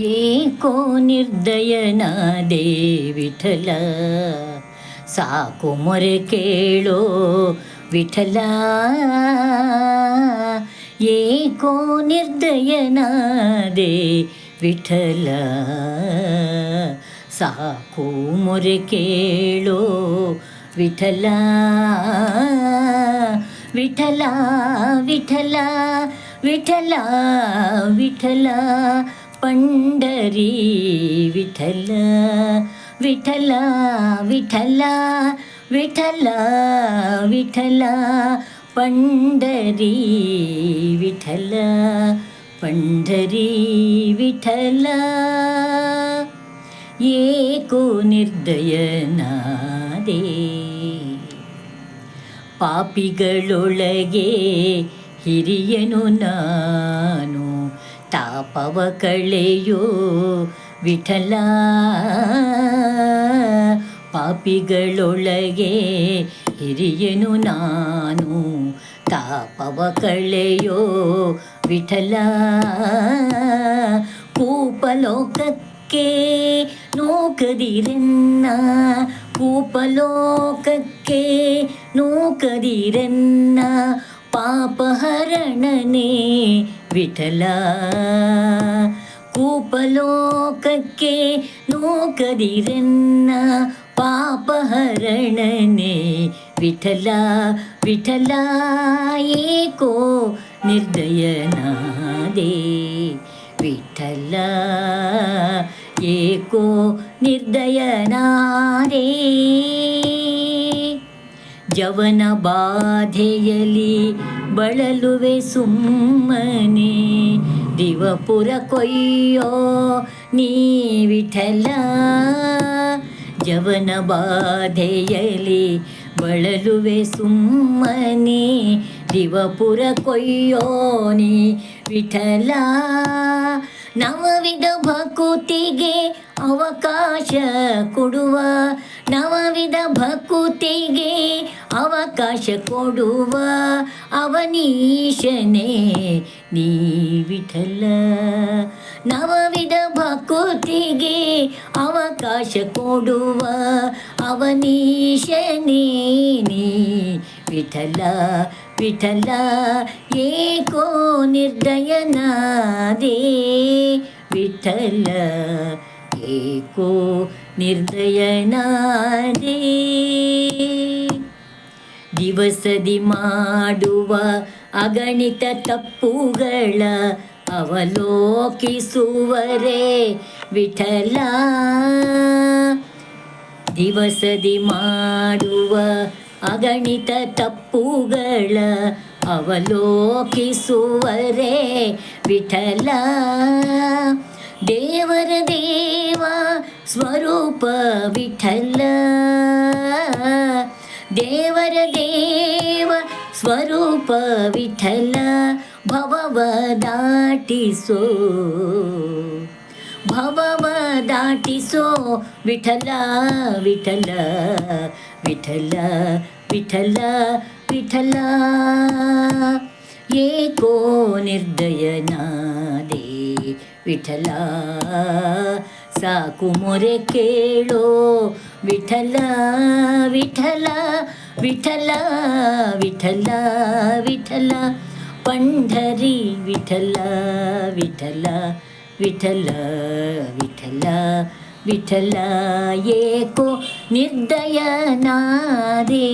ಏಕೋ ನಿರ್ದಯನಾದೆ ವಿಠಲ ಸಾಕು ಮೊರೆ ಕೇಳೋ ವಿಠಲ ಏಕೋ ನಿರ್ದಯನಾದೆ ವಿಠಲ ಸಾಕು ಮೊರೆ ಕೇಳೋ ವಿಠಲ ವಿಠಲ ವಿಠಲ ವಿಠಲ ವಿಠಲ ಪಂಡರಿ, ವಿಠಲ ವಿಠಲ ವಿಠಲ ವಿಠಲ ವಿಠಲ, ಪಂಡರಿ ವಿಠಲ ಪಂಡರಿ, ವಿಠಲ. ಏಕೋ ನಿರ್ದಯನಾದೆ. ಪಾಪಿಗಳೊಳಗೆ ಹಿರಿಯನು ನಾನು. ತಾಪವ ಕಳೆಯೋ ವಿಠಲ ಪಾಪಿಗಳೊಳಗೆ ಹಿರಿಯನು ನಾನು. ತಾಪವ ಕಳೆಯೋ ವಿಠಲ ಕೂಪಲೋಕಕ್ಕೆ ನೂಕದಿರೆನ್ನ. ಕೂಪಲೋಕಕ್ಕೆ ಪಾಪ ಪಾಪಹರಣನೆ ವಿಠಲ. ಕೂಪಲೋಕಕ್ಕೆ ನೋಕದಿರನ್ನ ಪಾಪಹರಣನೆ ವಿಠಲ ವಿಠಲ ಏಕೋ ನಿರ್ದಯನಾದೆ. ವಿಠಲ ಏಕೋ ನಿರ್ದಯನಾದೆ. ಜವನ ಬಾಧೆಯಲಿ ಬಳಲುವೆ ಸುಮ್ಮನೆ, ದಿವಪುರ ಕೊಯ್ಯೋ ನೀ ವಿಠಲ ಜವನ ಬಾಧೆಯಲ್ಲಿ ಬಳಲುವೆ ಸುಮ್ಮನೆ, ದಿವಪುರ ಕೊಯ್ಯೋ ನೀ ವಿಠಲ ನವವಿಧ ಭಕುತಿಗೆ ಅವಕಾಶ ಕೊಡುವ, ನವವಿಧ ಭಕುತಿಗೆ ಅವಕಾಶ ಕೊಡುವ ಅವನೀಶನೇ ನೀ ವಿಠಲ ನವವಿಧ ಭಕುತಿಗೆ ಅವಕಾಶ ಕೊಡುವ ಅವನೀಶನೇ ನೀ ವಿಠಲ ವಿಠಲ ಏಕೋ ನಿರ್ದಯನಾದೆ ವಿಠಲ ಏಕೋ ನಿರ್ದಯನಾದೆ ದಿವಸದಿ ಮಾಡುವ ಅಗಣಿತ ತಪ್ಪುಗಳ ಅವಲೋಕಿಸುವರೆ ವಿಠಲ. ದಿವಸದಿ ಮಾಡುವ ಅಗಣಿತ ತಪ್ಪುಗಳ ಅವಲೋಕಿಸುವರೆ ವಿಠಲ. ದೇವರ ದೇವ ಸ್ವರೂಪ ವಿಠಲ. ದೇವರ ದೇವ ಸ್ವರೂಪ ವಿಠಲ, ಭವವ ದಾಟಿಸೋ. ಭವವ ದಾಟಿಸೋ, ವಿಠಲ ವಿಠಲ ವಿಠಲ ವಿಠಲ ವಿಠಲ. ಏಕೋ ನಿರ್ದಯನಾದೇ ವಿಠಲ. ಸಾಕು ಮೊರೆ ಕೇಳೋ ವಿಠಲ ವಿಠಲ ವಿಠಲ ವಿಠಲ ವಿಠಲ ಪಂಢರಿ ವಿಠಲ ವಿಠಲ ವಿಠಲ ವಿಠಲ ವಿಠಲ ಏಕೋ ನಿರ್ದಯನಾದೇ